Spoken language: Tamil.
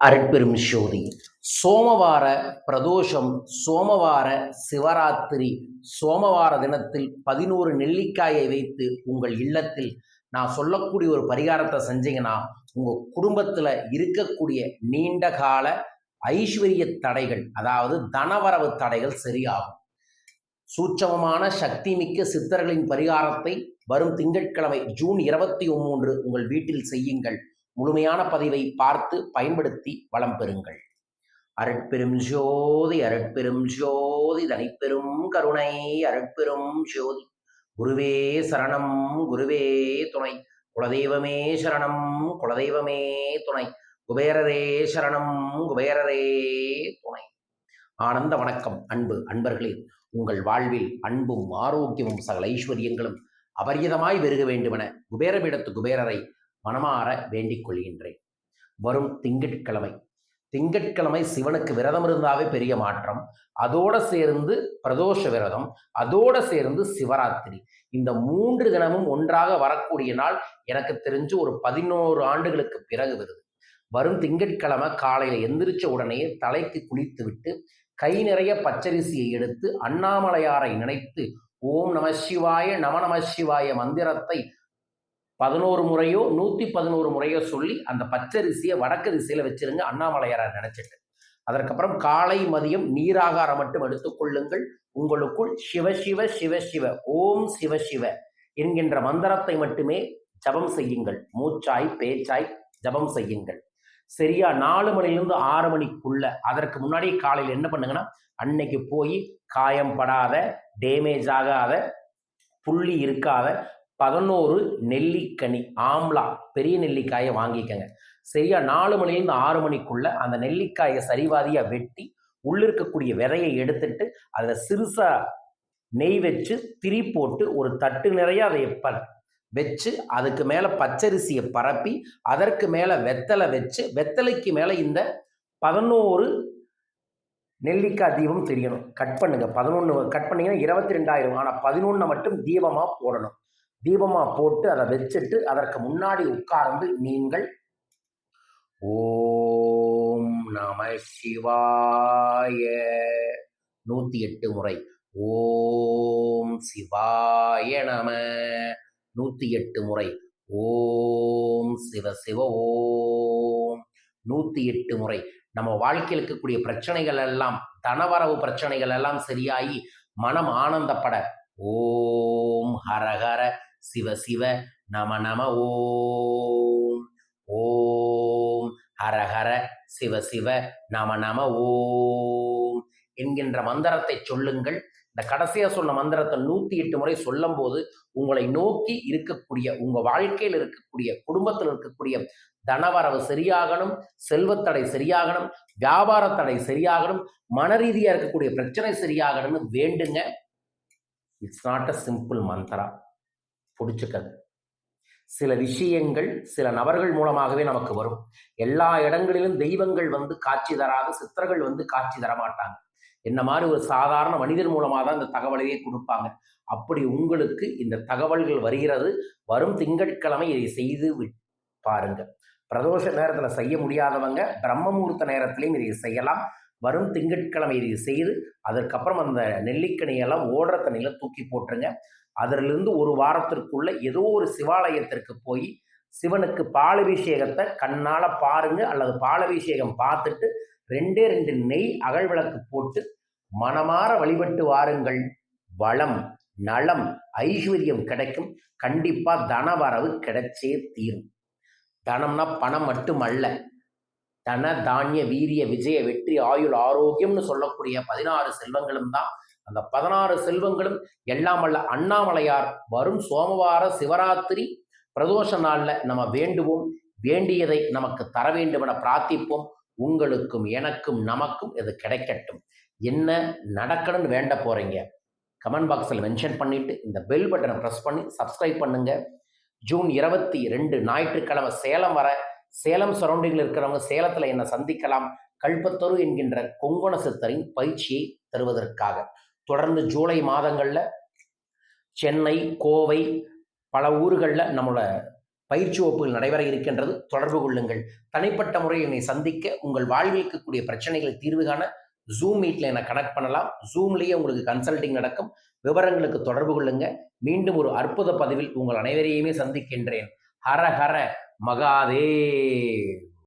அருட்பெரும் ஜோதி சோமவார பிரதோஷம் சோமவார சிவராத்திரி சோமவார தினத்தில் பதினோரு நெல்லிக்காயை வைத்து உங்கள் இல்லத்தில் நான் சொல்லக்கூடிய ஒரு பரிகாரத்தை செஞ்சீங்கன்னா உங்கள் குடும்பத்தில் இருக்கக்கூடிய நீண்ட கால ஐஸ்வர்ய தடைகள் அதாவது தனவரவு தடைகள் சரியாகும். சூட்சமமான சக்தி மிக்க சித்தர்களின் பரிகாரத்தை வரும் திங்கட்கிழமை ஜூன் இருபத்தி மூன்று உங்கள் வீட்டில் செய்யுங்கள். முழுமையான பதிவை பார்த்து பயன்படுத்தி வளம் பெறுங்கள். அருட்பெரும் ஜோதி அருட்பெரும் ஜோதி தனிப்பெரும் கருணை அருட்பெரும் ஜோதி. குருவே சரணம் குருவே துணை. குலதெய்வமே சரணம் குலதெய்வமே துணை. குபேரரே சரணம் குபேரரே துணை. ஆனந்த வணக்கம் அன்பு அன்பர்களே. உங்கள் வாழ்வில் அன்பும் ஆரோக்கியமும் சகல ஐஸ்வர்யங்களும் அபரியதமாய் பெருக வேண்டுமென குபேரமிடத்து குபேரரை மனமாற வேண்டிக் கொள்கின்றேன். வரும் திங்கட்கிழமை. திங்கட்கிழமை சிவனுக்கு விரதம் இருந்தாவே பெரிய மாற்றம். அதோட சேர்ந்து பிரதோஷ விரதம் அதோட சேர்ந்து சிவராத்திரி. இந்த மூன்று தினமும் ஒன்றாக வரக்கூடிய நாள் எனக்கு தெரிஞ்சு ஒரு பதினோரு ஆண்டுகளுக்கு பிறகு வருது. வரும் திங்கட்கிழமை காலையில் எந்திரிச்ச உடனே தலைக்கு குளித்து விட்டு கை நிறைய பச்சரிசியை எடுத்து அண்ணாமலையாரை நினைத்து ஓம் நம சிவாய நம நம சிவாய மந்திரத்தை பதினோரு முறையோ நூற்றி பதினோரு முறையோ சொல்லி அந்த பச்சரிசியை வடக்கு திசையில் வச்சிருங்க அண்ணாமலையாரை நினச்சிட்டு. அதற்கப்புறம் காலை மதியம் நீராகாரம் மட்டும் எடுத்துக்கொள்ளுங்கள் உங்களுக்குள் சிவ சிவ சிவ சிவ ஓம் சிவ சிவ என்கின்ற மந்திரத்தை மட்டுமே ஜபம் செய்யுங்கள். மூச்சாய் பேச்சாய் ஜபம் செய்யுங்கள். சரியா நாலு மணிலிருந்து ஆறு மணிக்குள்ள அதற்கு முன்னாடி காலையில் என்ன பண்ணுங்கன்னா அன்னைக்கு போய் காயம் படாத டேமேஜ் ஆகாத புள்ளி இருக்காத பதினோரு நெல்லிக்கனி ஆம்லா பெரிய நெல்லிக்காயை வாங்கிக்கங்க. சரியா? நாலு மணிலேருந்து ஆறு மணிக்குள்ள அந்த நெல்லிக்காயை சரிவாதியாக வெட்டி உள்ள இருக்கக்கூடிய விதையை எடுத்துட்டு அதில் சிறுசா நெய் வச்சு திரி போட்டு ஒரு தட்டு நிறைய அதை எப்ப வச்சு அதுக்கு மேலே பச்சரிசியை பரப்பி அதற்கு மேலே வெத்தலை வச்சு வெத்தலைக்கு மேலே இந்த பதினோரு நெல்லிக்காய் தீபம் தெரியணும். கட் பண்ணுங்க. பதினொன்று கட் பண்ணீங்கன்னா இருபத்தி ரெண்டாயிரம். ஆனால் பதினொன்றை மட்டும் தீபமாக போடணும். தீபமாக போட்டு அதை வச்சுட்டு அதற்கு முன்னாடி உட்கார்ந்து நீங்கள் ஓம் நம சிவாய நூற்றி எட்டு முறை. ஓம் சிவாய நம நூற்றி எட்டு முறை. ஓம் சிவ சிவ ஓம் நூற்றி எட்டு முறை. நம்ம வாழ்க்கையில் இருக்கக்கூடிய பிரச்சனைகள் எல்லாம் தனவரவு பிரச்சனைகள் எல்லாம் சரியாகி மனம் ஆனந்தப்பட ஓம் ஹரஹர சிவ சிவ நம நம ஓம். ஓம் ஹரஹர சிவ சிவ நம நம ஓம் என்கின்ற மந்திரத்தை சொல்லுங்கள். இந்த கடைசியாக சொன்ன மந்திரத்தை நூற்றி எட்டு முறை சொல்லும் போது உங்களை நோக்கி இருக்கக்கூடிய உங்கள் வாழ்க்கையில் இருக்கக்கூடிய குடும்பத்தில் இருக்கக்கூடிய தனவரவு சரியாகணும் செல்வத்தடை சரியாகணும் வியாபாரத்தடை சரியாகணும் மன ரீதியாக இருக்கக்கூடிய பிரச்சனை சரியாகணும்னு வேண்டுங்க. It's not a simple mantra பிடிச்சிக்கது சில விஷயங்கள் சில நபர்கள் மூலமாகவே நமக்கு வரும். எல்லா இடங்களிலும் தெய்வங்கள் வந்து காட்சி தராது சித்தர்கள் வந்து காட்சி தரமாட்டாங்க என்ன மாதிரி ஒரு சாதாரண மனிதர் மூலமாக தான் இந்த தகவலையே கொடுப்பாங்க. அப்படி உங்களுக்கு இந்த தகவல்கள் வருகிறது. வரும் திங்கட்கிழமை இதை செய்து பாருங்க. பிரதோஷ நேரத்தில் செய்ய முடியாதவங்க பிரம்மமூர்த்த நேரத்திலையும் இதை செய்யலாம். வரும் திங்கட்கிழமை இதை செய்து அதற்கப்புறம் அந்த நெல்லிக்கனியெல்லாம் ஓடுற தண்ணியில் தூக்கி போட்டுருங்க. அதிலிருந்து ஒரு வாரத்திற்குள்ள ஏதோ ஒரு சிவாலயத்திற்கு போய் சிவனுக்கு பாலபிஷேகத்தை கண்ணால் பாருங்க அல்லது பாலபிஷேகம் பார்த்துட்டு ரெண்டே ரெண்டு நெய் அகல் விளக்கு போட்டு மனமாற வழிபட்டு வாருங்கள். வளம் நலம் ஐஸ்வர்யம் கிடைக்கும். கண்டிப்பா தனவரவு கிடைச்சே தீரும். தனம்னா பணம் மட்டுமல்ல. தன தானிய வீரிய விஜய வெற்றி ஆயுள் ஆரோக்கியம்னு சொல்லக்கூடிய பதினாறு செல்வங்களும் தான். அந்த பதினாறு செல்வங்களும் எல்லாம் அல்ல அண்ணாமலையார் வரும் சோமவார சிவராத்திரி பிரதோஷ நாளில் நம்ம வேண்டுவோம். வேண்டியதை நமக்கு தர வேண்டும் என பிரார்த்திப்போம். உங்களுக்கும் எனக்கும் நமக்கும் இது கிடைக்கட்டும். என்ன நடக்கணும்னு வேண்ட போகிறீங்க கமெண்ட் பாக்ஸில் மென்ஷன் பண்ணிவிட்டு இந்த பெல் பட்டனை ப்ரெஸ் பண்ணி சப்ஸ்கிரைப் பண்ணுங்கள் ஜூன் இருபத்தி ரெண்டு ஞாயிற்றுக்கிழமை சேலம் வர சேலம் சரௌண்டிங்கில் இருக்கிறவங்க சேலத்தில் என்னை சந்திக்கலாம். கல்பத்தரு என்கின்ற கொங்கண சித்தரின் பயிற்சியை தருவதற்காக. தொடர்ந்து ஜூலை மாதங்களில் சென்னை கோவை பல ஊர்களில் நம்மளோட பயிற்சி வகுப்புகள் நடைபெற இருக்கின்றது. தொடர்பு கொள்ளுங்கள். தனிப்பட்ட முறையில் என்னை சந்திக்க உங்கள் வாழ்வில் இருக்கக்கூடிய பிரச்சனைகள் தீர்வு காண ஜூம் மீட்டில் என்னை கனெக்ட் பண்ணலாம். ஜூம்லேயே உங்களுக்கு கன்சல்டிங் நடக்கும். விவரங்களுக்கு தொடர்பு கொள்ளுங்க. மீண்டும் ஒரு அற்புத பதிவில் உங்கள் அனைவரையுமே சந்திக்கின்றேன். ஹர ஹர! மகாதேவ்